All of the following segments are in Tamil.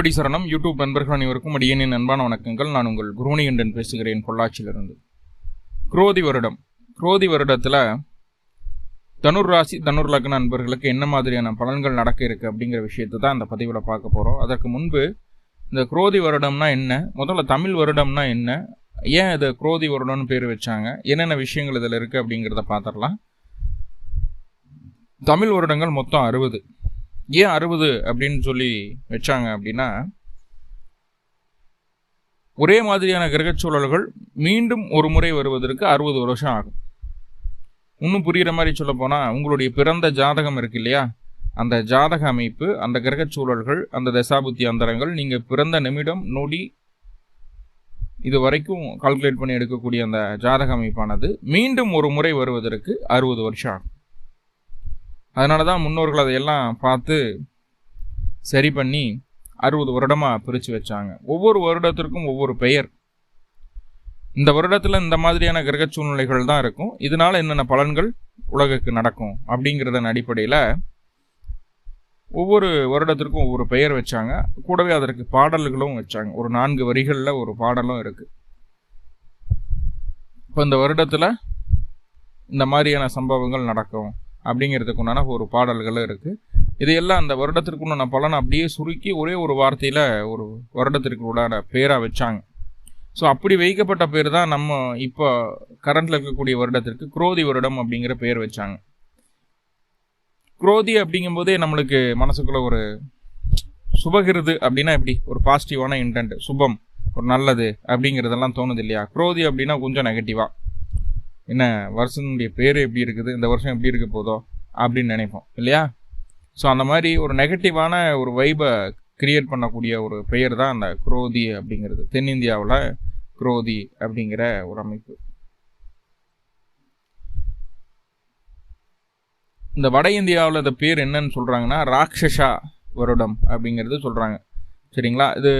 குருவடி சரணம். யூடியூப் நண்பர்கள் அனைவருக்கும் அடியனின் அன்பான வணக்கங்கள். நான் உங்கள் குருவணிகண்டன் பேசுகிறேன். பொள்ளாச்சியிலிருந்து. குரோதி வருடம். குரோதி வருடத்தில் தனுர் ராசி தனுர் லக்ன நண்பர்களுக்கு என்ன மாதிரியான பலன்கள் நடக்க இருக்குது அப்படிங்கிற விஷயத்தை தான் அந்த பதிவில் பார்க்க போகிறோம் அதற்கு முன்பு இந்த குரோதி வருடம்னா என்ன? முதல்ல தமிழ் வருடம்னா என்ன? ஏன் இதை குரோதி வருடம்னு பேர் வச்சாங்க? என்னென்ன விஷயங்கள் இதில் இருக்குது அப்படிங்கிறத பார்த்துடலாம். தமிழ் வருடங்கள் மொத்தம் அறுபது. ஏன் அறுபது அப்படின்னு சொல்லி வச்சாங்க அப்படின்னா ஒரே மாதிரியான கிரகச்சூழல்கள் மீண்டும் ஒரு முறை வருவதற்கு அறுபது வருஷம் ஆகும். இன்னும் புரிகிற மாதிரி சொல்ல போனால் உங்களுடைய பிறந்த ஜாதகம் இருக்கு இல்லையா? அந்த ஜாதக அமைப்பு அந்த கிரகச்சூழல்கள் அந்த தசாபுத்தி அந்தரங்கள் நீங்கள் பிறந்த நிமிடம் நொடி இது வரைக்கும் கால்குலேட் பண்ணி எடுக்கக்கூடிய அந்த ஜாதக அமைப்பானது மீண்டும் ஒரு முறை வருவதற்கு அறுபது வருஷம் ஆகும். அதனால தான் முன்னோர்கள் அதையெல்லாம் பார்த்து சரி பண்ணி அறுபது வருடமாக பிரித்து வச்சாங்க. ஒவ்வொரு வருடத்திற்கும் ஒவ்வொரு பெயர். இந்த வருடத்தில் இந்த மாதிரியான கிரக சூழ்நிலைகள் தான் இருக்கும். இதனால் என்னென்ன பலன்கள் உலகுக்கு நடக்கும் அப்படிங்கிறதன் அடிப்படையில் ஒவ்வொரு வருடத்திற்கும் ஒவ்வொரு பெயர் வச்சாங்க. கூடவே அதற்கு பாடல்களும் வச்சாங்க. ஒரு நான்கு வரிகளில் ஒரு பாடலும் இருக்குது இப்போ இந்த வருடத்தில் இந்த மாதிரியான சம்பவங்கள் நடக்கும். அப்படிங்கிறதுக்கு உண்டான ஒரு பாடல்களும் இருக்குது இதையெல்லாம் அந்த வருடத்திற்கு உண்டான பலன் அப்படியே சுருக்கி ஒரே ஒரு வார்த்தையில் ஒரு வருடத்திற்கு உண்டான பேராக வச்சாங்க. ஸோ அப்படி வைக்கப்பட்ட பேர் தான் நம்ம இப்போ கரண்டில் இருக்கக்கூடிய வருடத்திற்கு குரோதி வருடம் அப்படிங்கிற பேர் வச்சாங்க. குரோதி அப்படிங்கும்போதே நம்மளுக்கு மனசுக்குள்ள ஒரு சுபகிருது அப்படின்னா எப்படி? ஒரு பாசிட்டிவான இன்டென்ட் சுபம் ஒரு நல்லது அப்படிங்கிறதெல்லாம் தோணுது இல்லையா? குரோதி அப்படின்னா கொஞ்சம் நெகட்டிவாக என்ன வருஷனுடைய பேர் எப்படி இருக்குது இந்த வருஷம் எப்படி இருக்க போதோ அப்படின்னு நினைப்போம் இல்லையா? ஸோ அந்த மாதிரி ஒரு நெகட்டிவான ஒரு வைபை கிரியேட் பண்ணக்கூடிய ஒரு பெயர் தான் அந்த குரோதி அப்படிங்கிறது. தென்னிந்தியாவில் குரோதி அப்படிங்கிற ஒரு அமைப்பு. இந்த வட இந்தியாவில் இந்த பேர் என்னன்னு சொல்கிறாங்கன்னா ராட்சஷா வருடம் அப்படிங்கிறது சொல்கிறாங்க சரிங்களா? இது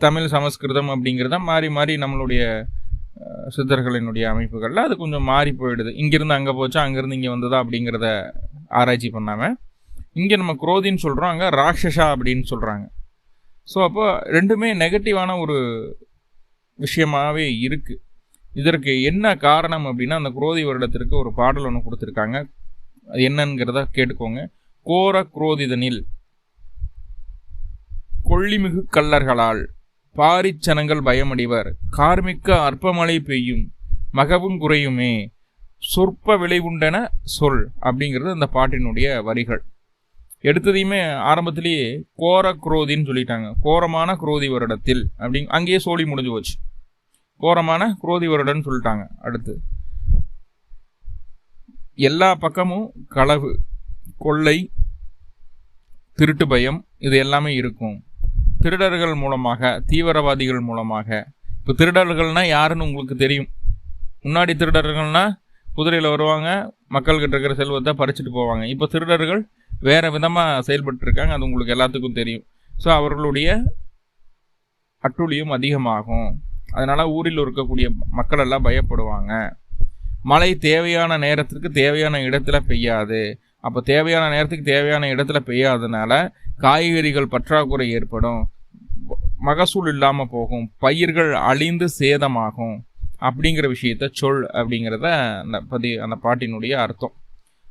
தமிழ் சமஸ்கிருதம் அப்படிங்கிறத மாறி மாறி நம்மளுடைய சித்தர்களினுடைய அமைப்புகளில் அது கொஞ்சம் மாறி போயிடுது. இங்கேருந்து அங்கே போச்சா அங்கேருந்து இங்கே வந்ததா அப்படிங்கிறத ஆராய்ச்சி பண்ணாமல் இங்கே நம்ம குரோதின்னு சொல்கிறோம் அங்கே ராட்சஷா அப்படின்னு சொல்கிறாங்க ஸோ அப்போ ரெண்டுமே நெகட்டிவான ஒரு விஷயமாகவே இருக்குது இதற்கு என்ன காரணம் அப்படின்னா அந்த குரோதி வருடத்திற்கு ஒரு பாடல் ஒன்று கொடுத்துருக்காங்க. அது என்னங்கிறத கேட்டுக்கோங்க. கோர குரோதிதனில் கொள்ளிமிகு கல்லர்களால் பாரிச்சனங்கள் பயமடைவர். கார்மிக்க அற்பமழை பெய்யும். மகவும் குறையுமே. சொற்ப விளைவுண்டன சொல் அப்படிங்கிறது அந்த பாட்டினுடைய வரிகள். எடுத்ததையுமே ஆரம்பத்திலேயே கோர குரோதின்னு சொல்லிட்டாங்க. கோரமான குரோதி வருடத்தில் அப்படிங் அங்கேயே சோழி முடிஞ்சு போச்சு. கோரமான குரோதி வருடன்னு சொல்லிட்டாங்க அடுத்து. எல்லா பக்கமும் களவு கொள்ளை திருட்டு பயம் இது எல்லாமே இருக்கும். திருடர்கள் மூலமாக தீவிரவாதிகள் மூலமாக. இப்போ திருடர்கள்னால் யாருன்னு உங்களுக்கு தெரியும். முன்னாடி திருடர்கள்னால் குதிரையில் வருவாங்க மக்கள்கிட்ட இருக்கிற செல்வத்தை பறிச்சுட்டு போவாங்க. இப்போ திருடர்கள் வேறு விதமாக செயல்பட்டு இருக்காங்க அது உங்களுக்கு எல்லாத்துக்கும் தெரியும். ஸோ அவர்களுடைய அட்டுழியும் அதிகமாகும். அதனால் ஊரில் இருக்கக்கூடிய மக்கள் எல்லாம் பயப்படுவாங்க. மழை தேவையான நேரத்திற்கு தேவையான இடத்துல பெய்யாது. அப்போ தேவையான நேரத்துக்கு தேவையான இடத்துல பெய்யாதனால காய்கறிகள் பற்றாக்குறை ஏற்படும். மகசூல் இல்லாமல் போகும். பயிர்கள் அழிந்து சேதமாகும். அப்படிங்கிற விஷயத்த சொல் அப்படிங்கிறத அந்த பதி அந்த பாட்டினுடைய அர்த்தம்.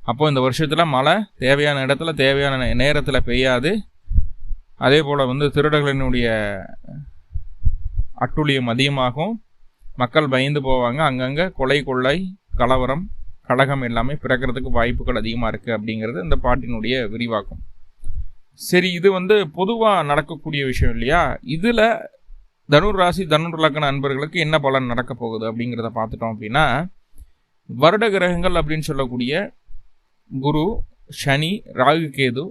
அப்போ இந்த வருஷத்தில் மழை தேவையான இடத்துல தேவையான நேரத்தில் பெய்யாது. அதே போல் வந்து திருடர்களினுடைய அட்டுழியம் அதிகமாகும். மக்கள் பயந்து போவாங்க. அங்கங்கே கொலை கொள்ளை கலவரம் கழகம் எல்லாமே பிறக்கிறதுக்கு வாய்ப்புகள் அதிகமாக இருக்குது அப்படிங்கிறது இந்த பாட்டினுடைய விரிவாக்கம். சரி இது வந்து பொதுவாக நடக்கக்கூடிய விஷயம் இல்லையா? இதில் தனுர் ராசி தனுர் லக்கண அன்பர்களுக்கு என்ன பலன் நடக்க போகுது அப்படிங்கிறத பார்த்துட்டோம் அப்படின்னா வருட கிரகங்கள் அப்படின்னு சொல்லக்கூடிய குரு சனி ராகு கேது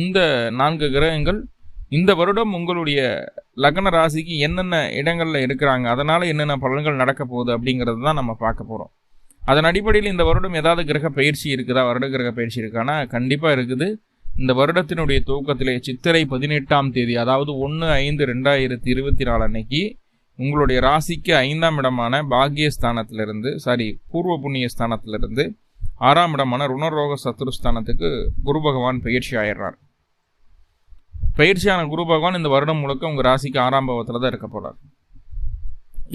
இந்த நான்கு கிரகங்கள் இந்த வருடம் உங்களுடைய லக்ன ராசிக்கு என்னென்ன இடங்களில் இருக்கிறாங்க அதனால் என்னென்ன பலன்கள் நடக்க போகுது அப்படிங்கிறது தான் நம்ம பார்க்க போகிறோம் அதன் அடிப்படையில் இந்த வருடம் ஏதாவது கிரக பயிற்சி இருக்குதா? வருட கிரக பயிற்சி இருக்கானா கண்டிப்பாக இருக்குது. இந்த வருடத்தினுடைய துவக்கத்திலே சித்திரை பதினெட்டாம் தேதி அதாவது ஒன்று ஐந்து ரெண்டாயிரத்தி இருபத்தி நாலு அன்னைக்கு உங்களுடைய ராசிக்கு ஐந்தாம் இடமான பாக்கியஸ்தானத்திலிருந்து சாரி பூர்வ புண்ணிய ஸ்தானத்திலிருந்து ஆறாம் இடமான ருணரோக சத்ருஸ்தானத்துக்கு குரு பகவான் பயிற்சி ஆயிடுறார். பயிற்சியான குரு பகவான் இந்த வருடம் முழுக்க உங்கள் ராசிக்கு ஆறாம் பாவத்தில் தான் இருக்க போகிறார்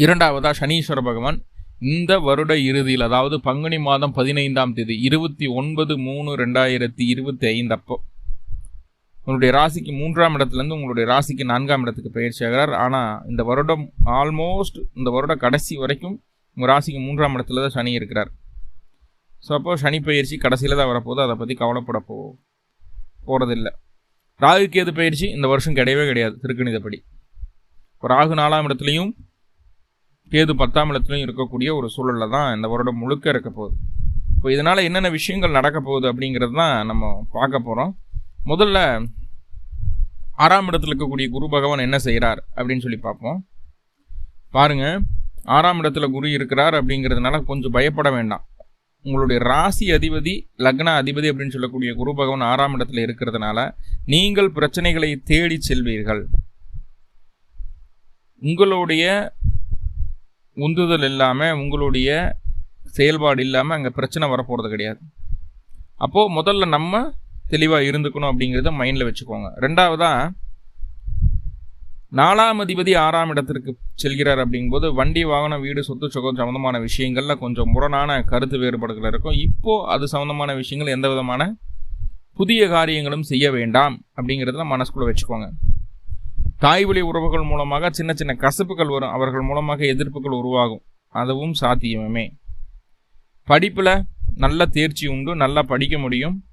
இரண்டாவதாக சனீஸ்வர பகவான் இந்த வருட இறுதியில் அதாவது பங்குனி மாதம் பதினைந்தாம் தேதி இருபத்தி ஒன்பது மூணு ரெண்டாயிரத்தி இருபத்தி ஐந்து அப்போ உங்களுடைய ராசிக்கு மூன்றாம் இடத்துலேருந்து உங்களுடைய ராசிக்கு நான்காம் இடத்துக்கு பயிற்சி ஆகிறார். ஆனால் இந்த வருடம் ஆல்மோஸ்ட் இந்த வருட கடைசி வரைக்கும் உங்கள் ராசிக்கு மூன்றாம் இடத்துல தான் சனி இருக்கிறார். ஸோ அப்போ சனி பயிற்சி கடைசியில் தான் வரப்போகுது. அதை பற்றி கவலைப்பட போ போகிறதில்லை ராகு கேது பயிற்சி? இந்த வருஷம் கிடையவே கிடையாது திருக்கணிதப்படி. ராகு நாலாம் இடத்துலையும் கேது பத்தாம் இடத்துலையும் இருக்கக்கூடிய ஒரு சூழலில் தான் இந்த வருடம் முழுக்க இருக்க போகுது. இப்போ இதனால் என்னென்ன விஷயங்கள் நடக்க போகுது அப்படிங்கிறது தான் நம்ம பார்க்க போகிறோம் முதல்ல ஆறாம் இடத்துல இருக்கக்கூடிய குரு பகவான் என்ன செய்கிறார் அப்படின்னு சொல்லி பார்ப்போம். பாருங்க ஆறாம் இடத்துல குரு இருக்கிறார் அப்படிங்கிறதுனால கொஞ்சம் பயப்பட வேண்டாம். உங்களுடைய ராசி அதிபதி லக்ன அதிபதி அப்படின்னு சொல்லக்கூடிய குரு பகவான் ஆறாம் இடத்துல இருக்கிறதுனால நீங்கள் பிரச்சனைகளை தேடி செல்வீர்கள். உங்களுடைய உந்துதல் இல்லாமல் உங்களுடைய செயல்பாடு இல்லாமல் அங்கே பிரச்சனை வரப்போகிறது கிடையாது. அப்போது முதல்ல நம்ம தெளிவாக இருந்துக்கணும் அப்படிங்கிறத மைண்டில் வச்சுக்கோங்க. ரெண்டாவதாக நாலாம் அதிபதி ஆறாம் இடத்திற்கு செல்கிறார் அப்படிங்கும்போது வண்டி வாகனம் வீடு சொத்து சுகம் சம்மந்தமான விஷயங்களில் கொஞ்சம் முரணான கருத்து வேறுபாடுகள் இருக்கும். இப்போது அது சம்மந்தமான விஷயங்கள் எந்த விதமான புதிய காரியங்களும் செய்ய வேண்டாம் அப்படிங்கிறத மனசுக்குள்ளே வச்சுக்கோங்க. தாய் வழி உறவுகள் மூலமாக சின்ன சின்ன கசப்புகள் வரும். அவர்கள் மூலமாக எதிர்ப்புகள் உருவாகும். அதுவும் சாத்தியமே. படிப்பில் நல்ல தேர்ச்சி உண்டு. நல்லா படிக்க முடியும்.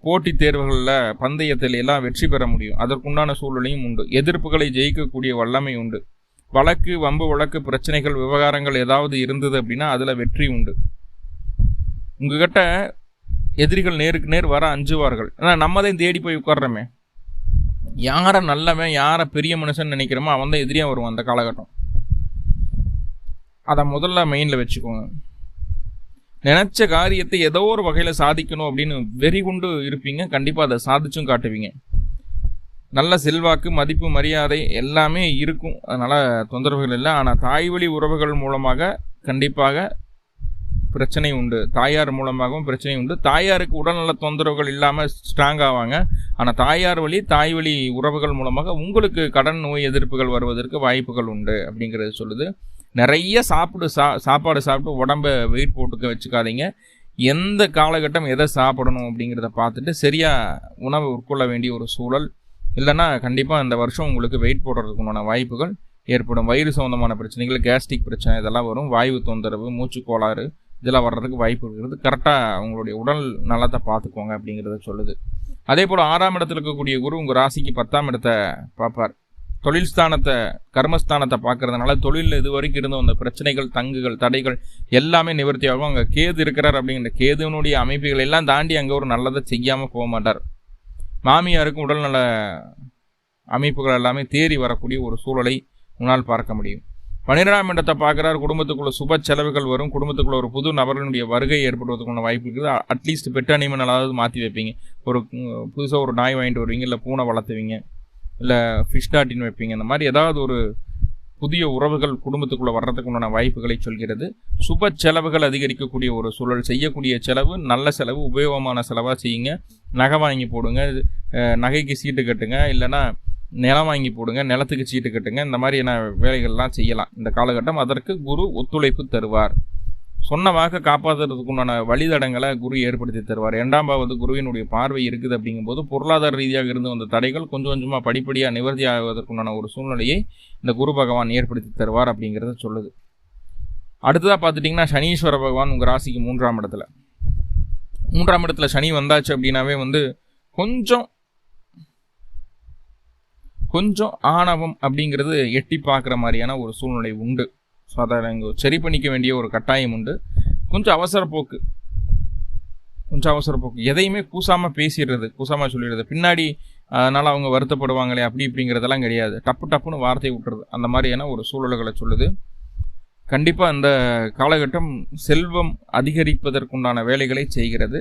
போட்டித் தேர்வுகளில் பந்தயத்தில் எல்லாம் வெற்றி பெற முடியும். அதற்குண்டான சூழ்நிலையும் உண்டு. எதிர்ப்புகளை ஜெயிக்கக்கூடிய வல்லமை உண்டு. வழக்கு வம்பு வழக்கு பிரச்சனைகள் விவகாரங்கள் ஏதாவது இருந்தது அப்படின்னா அதில் வெற்றி உண்டு. உங்ககிட்ட எதிரிகள் நேருக்கு நேர் வர அஞ்சுவார்கள். ஆனால் நம்ம தான் தேடி போய் உட்கார்றோமே. யாரை நல்லவன் யாரை பெரிய மனுஷன் நினைக்கிறோமோ அவன் தான் எதிரியாக வருவான் அந்த காலகட்டம். அதை முதல்ல மெயினில் வச்சுக்கோங்க. நினச்ச காரியத்தை ஏதோ ஒரு வகையில் சாதிக்கணும் அப்படின்னு வெறி கொண்டு இருப்பீங்க. கண்டிப்பாக அதை சாதிச்சும் காட்டுவீங்க. நல்ல செல்வாக்கு மதிப்பு மரியாதை எல்லாமே இருக்கும். அதனால் தொந்தரவுகள் இல்லை. ஆனால் தாய் வழி உறவுகள் மூலமாக கண்டிப்பாக பிரச்சனை உண்டு. தாயார் மூலமாகவும் பிரச்சனை உண்டு. தாயாருக்கு உடல்நல தொந்தரவுகள் இல்லாமல் ஸ்ட்ராங் ஆவாங்க. ஆனால் தாயார் வழி தாய் வழி உறவுகள் மூலமாக உங்களுக்கு கடன் நோய் எதிர்ப்புகள் வருவதற்கு வாய்ப்புகள் உண்டு அப்படிங்கிறது சொல்லுது. நிறைய சாப்பிடு சா சாப்பாடு சாப்பிட்டு உடம்ப வெயிட் போட்டுக்க வச்சுக்காதீங்க. எந்த காலகட்டம் எதை சாப்பிடணும் அப்படிங்கிறத பார்த்துட்டு சரியாக உணவு உட்கொள்ள வேண்டிய ஒரு சூழல். இல்லைன்னா கண்டிப்பாக இந்த வருஷம் உங்களுக்கு வெயிட் போடுறதுக்குண்டான வாய்ப்புகள் ஏற்படும். வயிறு சம்மந்தமான பிரச்சனைகள் கேஸ்ட்ரிக் பிரச்சனை இதெல்லாம் வரும். வாயு தொந்தரவு மூச்சு கோளாறு இதெல்லாம் வர்றதுக்கு வாய்ப்பு இருக்கிறது கரெக்டாக உங்களுடைய உடல் நலத்தை பார்த்துக்கோங்க அப்படிங்கிறத சொல்லுது. அதே போல் ஆறாம் இடத்துல இருக்கக்கூடிய குரு உங்கள் ராசிக்கு பத்தாம் இடத்தை பார்ப்பார். தொழில் ஸ்தானத்தை கர்மஸ்தானத்தை பார்க்கறதுனால தொழிலில் இது வரைக்கும் இருந்த அந்த பிரச்சனைகள் தங்குகள் தடைகள் எல்லாமே நிவர்த்தி ஆகும். அங்கே கேது இருக்கிறார் அப்படிங்கிற கேதுனுடைய அமைப்புகள் எல்லாம் தாண்டி அங்கே ஒரு நல்லதை செய்யாமல் போக மாட்டார். மாமியாருக்கும் உடல்நல அமைப்புகள் எல்லாமே தேறி வரக்கூடிய ஒரு சூழலை உன்னால் பார்க்க முடியும். பன்னிரெண்டாம் இடத்தை பார்க்குறாரு குடும்பத்துக்குள்ள சுப செலவுகள் வரும் குடும்பத்துக்குள்ள ஒரு புது நபர்களுடைய வருகை ஏற்படுவதற்கான வாய்ப்பு இருக்குது. அட்லீஸ்ட் பெட் அனிமல் அதாவது மாற்றி வைப்பீங்க. ஒரு புதுசாக ஒரு நாய் வாங்கிட்டு வருவீங்க இல்லை பூனை வளர்த்துவீங்க இல்லை ஃபிஷ் டாட்டின்னு வைப்பீங்க. இந்த மாதிரி ஏதாவது ஒரு புதிய உறவுகள் குடும்பத்துக்குள்ளே வர்றதுக்கு உண்டான வாய்ப்புகளை சொல்கிறது. சுப செலவுகள் அதிகரிக்கக்கூடிய ஒரு சூழல் செய்யக்கூடிய செலவு நல்ல செலவு உபயோகமான செலவாக செய்யுங்க. நகை வாங்கி போடுங்க நகைக்கு சீட்டு கட்டுங்க இல்லைன்னா நிலம் வாங்கி போடுங்க நிலத்துக்கு சீட்டு கட்டுங்க இந்த மாதிரியான வேலைகள்லாம் செய்யலாம். இந்த காலகட்டம் அதற்கு குரு ஒத்துழைப்பு தருவார். சொன்ன வாக்கை காப்பாற்றுறதுக்கு உண்டான வழிதடங்களை குரு ஏற்படுத்தி தருவார். இரண்டாம் பாவது குருவினுடைய பார்வை இருக்குது அப்படிங்கும்போது பொருளாதார ரீதியாக இருந்து வந்த தடைகள் கொஞ்சம் கொஞ்சமாக படிப்படியாக நிவர்த்தி ஆகுவதற்குண்டான ஒரு சூழ்நிலையை இந்த குரு பகவான் ஏற்படுத்தி தருவார் அப்படிங்கிறத சொல்லுது. அடுத்ததாக பார்த்துட்டிங்கன்னா சனீஸ்வர பகவான் உங்கள் ராசிக்கு மூன்றாம் இடத்துல. மூன்றாம் இடத்துல சனி வந்தாச்சு அப்படின்னாவே வந்து கொஞ்சம் கொஞ்சம் ஆணவம் அப்படிங்கிறது எட்டி பார்க்குற மாதிரியான ஒரு சூழ்நிலை உண்டு. ஸோ அதை நாங்கள் சரி பண்ணிக்க வேண்டிய ஒரு கட்டாயம் உண்டு. கொஞ்சம் அவசர போக்கு. கொஞ்சம் அவசர போக்கு. எதையுமே கூசாமல் பேசிடுறது கூசாமல் சொல்லிடுறது. பின்னாடி அதனால் அவங்க வருத்தப்படுவாங்களே அப்படி இப்படிங்கிறதெல்லாம் கிடையாது. டப்பு டப்புன்னு வார்த்தை விட்டுறது. அந்த மாதிரியான ஒரு சூழல்களை சொல்லுது. கண்டிப்பாக அந்த காலகட்டம் செல்வம் அதிகரிப்பதற்குண்டான வேலைகளை செய்கிறது.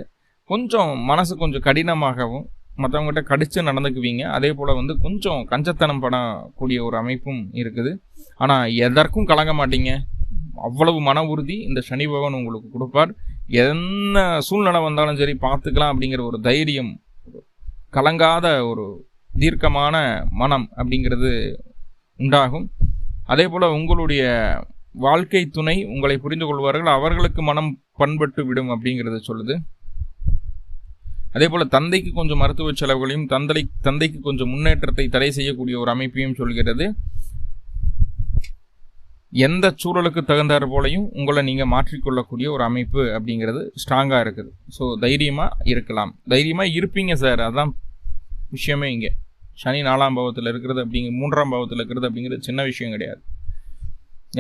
கொஞ்சம் மனசு கொஞ்சம் கடினமாகவும் மற்றவங்ககிட்ட கடிச்சு நடந்துக்குவீங்க. அதே போல் வந்து கொஞ்சம் கஞ்சத்தனம் படக்கூடிய ஒரு அமைப்பும் இருக்குது. ஆனால் எதற்கும் கலங்க மாட்டீங்க. அவ்வளவு மன உறுதி இந்த சனி பகவான் உங்களுக்கு கொடுப்பார். என்ன சூழ்நிலை வந்தாலும் சரி பார்த்துக்கலாம் அப்படிங்கிற ஒரு தைரியம் கலங்காத ஒரு தீர்க்கமான மனம் அப்படிங்கிறது உண்டாகும். அதே போல் உங்களுடைய வாழ்க்கை துணை உங்களை புரிந்து கொள்வார்கள். அவர்களுக்கு மனம் பண்பட்டு விடும் அப்படிங்கிறது சொல்லுது. அதே போல் தந்தைக்கு கொஞ்சம் மருத்துவ செலவுகளையும் தந்தை தந்தைக்கு கொஞ்சம் முன்னேற்றத்தை தடை செய்யக்கூடிய ஒரு அமைப்பையும் சொல்கிறது. எந்த சூழலுக்கு தகுந்தாற் போலையும் உங்களை நீங்கள் மாற்றிக்கொள்ளக்கூடிய ஒரு அமைப்பு அப்படிங்கிறது ஸ்ட்ராங்காக இருக்குது. ஸோ தைரியமாக இருக்கலாம். தைரியமாக இருப்பீங்க சார் அதான் விஷயமே இங்கே. சனி நாலாம் பாவத்தில் இருக்கிறது அப்படிங்கிற மூன்றாம் பாவத்தில் இருக்கிறது அப்படிங்கிறது சின்ன விஷயம் கிடையாது.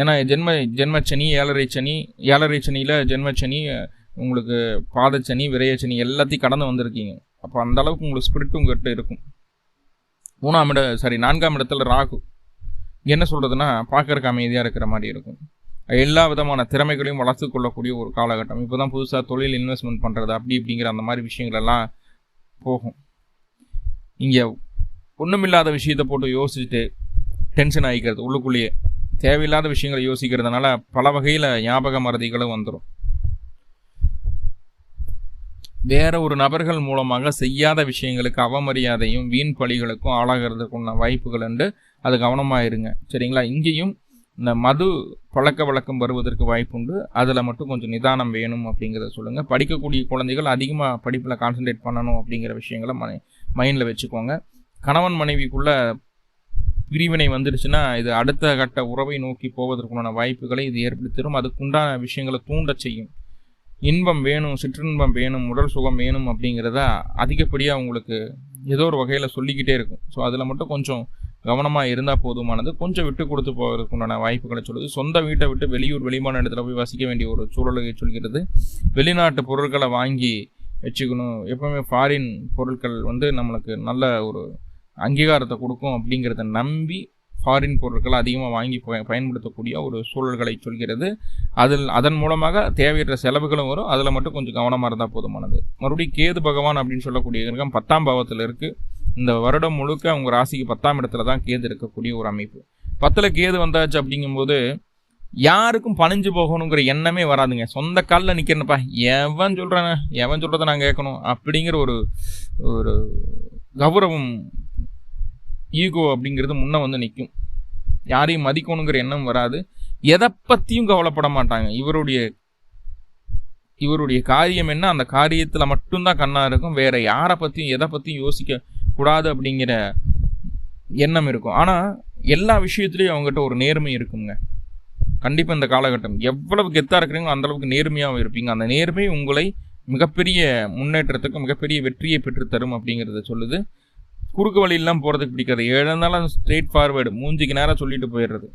ஏன்னா ஜென்ம ஜென்மச்சனி ஏழரை சனி ஏழரை சனியில் ஜென்மச்சனி உங்களுக்கு பாதச்சனி விரையச்சனி எல்லாத்தையும் கடந்து வந்திருக்கீங்க. அப்போ அந்த அளவுக்கு உங்களுக்கு ஸ்பிரிட் உங்கள்கிட்ட இருக்கும். மூணாம் இட சாரி நான்காம் இடத்துல ராகு. என்ன சொல்கிறதுனா பார்க்கறக்கு அமைதியாக இருக்கிற மாதிரி இருக்கும். எல்லா விதமான திறமைகளையும் வளர்த்து கொள்ளக்கூடிய ஒரு காலகட்டம். இப்போ தான் புதுசாக தொழில் இன்வெஸ்ட்மெண்ட் பண்ணுறது அப்படி இப்படிங்கிற அந்த மாதிரி விஷயங்கள் எல்லாம் போகும். இங்கே ஒன்றுமில்லாத விஷயத்தை போட்டு யோசிச்சுட்டு டென்ஷன் ஆகிக்கிறது உள்ளுக்குள்ளேயே. தேவையில்லாத விஷயங்களை யோசிக்கிறதுனால பல வகையில் ஞாபக மறதிகளும் வந்துடும் வேற ஒரு நபர்கள் மூலமாக செய்யாத விஷயங்களுக்கு அவமரியாதையும் வீண் பழிகளுக்கும் ஆளாகிறதுக்குள்ள வாய்ப்புகள் என்று அது கவனமாக இருங்க. சரிங்களா? இங்கேயும் இந்த மது பழக்க வழக்கம் வருவதற்கு வாய்ப்புண்டு அதில் மட்டும் கொஞ்சம் நிதானம் வேணும் அப்படிங்கிறத சொல்லுங்கள் படிக்கக்கூடிய குழந்தைகள் அதிகமாக படிப்பில் கான்சென்ட்ரேட் பண்ணணும் அப்படிங்கிற விஷயங்களை மனை மைண்டில் வச்சுக்கோங்க. கணவன் மனைவிக்குள்ள பிரிவினை வந்துடுச்சுன்னா இது அடுத்த கட்ட உறவை நோக்கி போவதற்குண்டான வாய்ப்புகளை இது ஏற்படுத்திடும் அதுக்குண்டான விஷயங்களை தூண்ட செய்யும். இன்பம் வேணும் சிற்றின்பம் வேணும் உடல் சுகம் வேணும் அப்படிங்கிறத அதிகப்படியாக உங்களுக்கு ஏதோ ஒரு வகையில் சொல்லிக்கிட்டே இருக்கும். ஸோ அதில் மட்டும் கொஞ்சம் கவனமாக இருந்தால் போதுமானது. கொஞ்சம் விட்டு கொடுத்து போவதற்கு உண்டான வாய்ப்புகளை சொல்லுது. சொந்த வீட்டை விட்டு வெளியூர் வெளிமான இடத்துல போய் வசிக்க வேண்டிய ஒரு சூழலை சொல்கிறது. வெளிநாட்டு பொருட்களை வாங்கி வச்சுக்கணும். எப்பவுமே ஃபாரின் பொருட்கள் வந்து நம்மளுக்கு நல்ல ஒரு அங்கீகாரத்தை கொடுக்கும் அப்படிங்கிறத நம்பி ஃபாரின் பொருட்களை அதிகமாக வாங்கி பயன்படுத்தக்கூடிய ஒரு சூழல்களை சொல்கிறது. அதில் அதன் மூலமாக தேவையற்ற செலவுகளும் வரும். அதில் மட்டும் கொஞ்சம் கவனமாக இருந்தால் போதுமானது. மறுபடியும் கேது பகவான் அப்படின்னு சொல்லக்கூடிய கிரகம் பத்தாம் பாவத்தில் இருக்குது இந்த வருடம் முழுக்க அவங்க ராசிக்கு பத்தாம் இடத்துல தான் கேது இருக்கக்கூடிய ஒரு அமைப்பு. பத்தில் கேது வந்தாச்சு அப்படிங்கும்போது யாருக்கும் பணிஞ்சு போகணுங்கிற எண்ணமே வராதுங்க. சொந்த காலில் நிற்கிறேன்ப்பா எவன் சொல்கிறானே எவன் சொல்கிறத நான் கேட்கணும்? அப்படிங்கிற ஒரு ஒரு கௌரவம் ஈகோ அப்படிங்கிறது முன்னே வந்து நிற்கும் யாரையும் மதிக்கணுங்கிற எண்ணம் வராது. எதை பற்றியும் கவலைப்பட மாட்டாங்க. இவருடைய இவருடைய காரியம் என்ன? அந்த காரியத்தில் மட்டும்தான் கண்ணாக இருக்கும். வேற யாரை பற்றியும் எதை பற்றியும் யோசிக்க கூடாது அப்படிங்கிற எண்ணம் இருக்கும். ஆனால் எல்லா விஷயத்துலேயும் அவங்ககிட்ட ஒரு நேர்மை இருக்குங்க. கண்டிப்பாக இந்த காலகட்டம். எவ்வளவு கெத்தாக இருக்கிறீங்களோ அந்தளவுக்கு நேர்மையாகவும் இருப்பீங்க. அந்த நேர்மை உங்களை மிகப்பெரிய முன்னேற்றத்துக்கு மிகப்பெரிய வெற்றியை பெற்று தரும் அப்படிங்கிறத சொல்லுது. குறுக்கு வழியெல்லாம் போகிறதுக்கு பிடிக்காது. எழுந்தாலும் ஸ்ட்ரெயிட் ஃபார்வேர்டு மூஞ்சிக்கு நேராக சொல்லிட்டு போயிடுறது.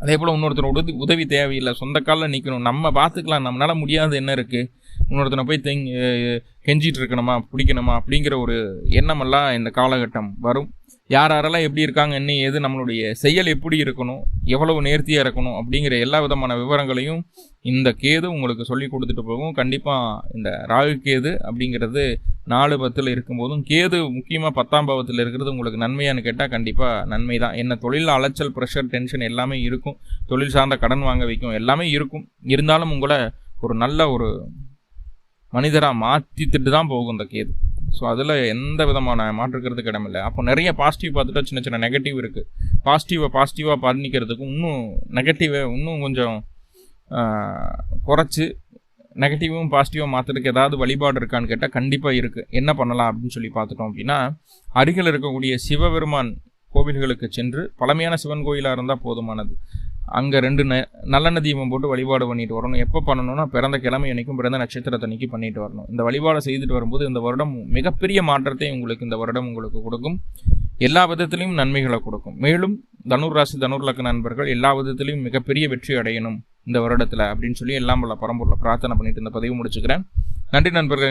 அதே போல் இன்னொருத்தர் உதவி உதவி தேவையில்லை. சொந்த காலில் நிற்கணும் நம்ம பார்த்துக்கலாம் நம்மளால் முடியாது என்ன இருக்குது இன்னொருத்தனை போய் தெங் கெஞ்சிட்டு இருக்கணுமா? பிடிக்கணுமா? அப்படிங்கிற ஒரு எண்ணமெல்லாம் இந்த காலகட்டம் வரும். யார் யாரெல்லாம் எப்படி இருக்காங்க என்ன ஏது நம்மளுடைய செயல் எப்படி இருக்கணும் எவ்வளவு நேர்த்தியாக இருக்கணும் அப்படிங்கிற எல்லா விதமான விவரங்களையும் இந்த கேது உங்களுக்கு சொல்லி கொடுத்துட்டு போகும். கண்டிப்பாக இந்த ராகு கேது அப்படிங்கிறது நாலு பத்தில் இருக்கும்போதும் கேது முக்கியமாக பத்தாம் பாவத்தில் இருக்கிறது உங்களுக்கு நன்மையானு கேட்டால் கண்டிப்பாக நன்மை தான் என்ன தொழில் அலைச்சல் ப்ரெஷர் டென்ஷன் எல்லாமே இருக்கும். தொழில் சார்ந்த கடன் வாங்க வைக்கும் எல்லாமே இருக்கும். இருந்தாலும் உங்களை ஒரு நல்ல ஒரு மனிதராக மாற்றித்துட்டு தான் போகும் இந்த கேது. ஸோ அதில் எந்த விதமான மாற்றுக்கிறதுக்கு இடமில்லை அப்போ நிறைய பாசிட்டிவ் பார்த்துட்டா சின்ன சின்ன நெகட்டிவ் இருக்குது பாசிட்டிவை பாசிட்டிவாக பண்ணிக்கிறதுக்கு இன்னும் நெகட்டிவை இன்னும் கொஞ்சம் குறைச்சி நெகட்டிவும் பாசிட்டிவாக மாற்றுறதுக்கு ஏதாவது வழிபாடு இருக்கான்னு கேட்டால் கண்டிப்பாக இருக்குது என்ன பண்ணலாம் அப்படின்னு சொல்லி பார்த்துட்டோம் அப்படின்னா அருகில் இருக்கக்கூடிய சிவபெருமான் கோவில்களுக்கு சென்று பழமையான சிவன் கோயிலாக இருந்தால் போதுமானது. அங்கே ரெண்டு ந நல்லெண்ண தீபம் போட்டு வழிபாடு பண்ணிட்டு வரணும். எப்போ பண்ணணும்னா பிறந்த கிழமை அன்னைக்கும் பிறந்த நட்சத்திரத்தை அன்னைக்கு பண்ணிட்டு வரணும். இந்த வழிபாடை செய்துட்டு வரும்போது இந்த வருடம் மிகப்பெரிய மாற்றத்தை உங்களுக்கு இந்த வருடம் உங்களுக்கு கொடுக்கும். எல்லா விதத்திலையும் நன்மைகளை கொடுக்கும். மேலும் தனுர் ராசி தனுர் லக்க நண்பர்கள் எல்லா விதத்திலையும் மிகப்பெரிய வெற்றி அடையணும் இந்த வருடத்தில் அப்படின்னு சொல்லி எல்லாம் பல பரம்பூரில் பிரார்த்தனை பண்ணிட்டு இந்த பதிவு முடிச்சுக்கிறேன். நன்றி நண்பர்கள்.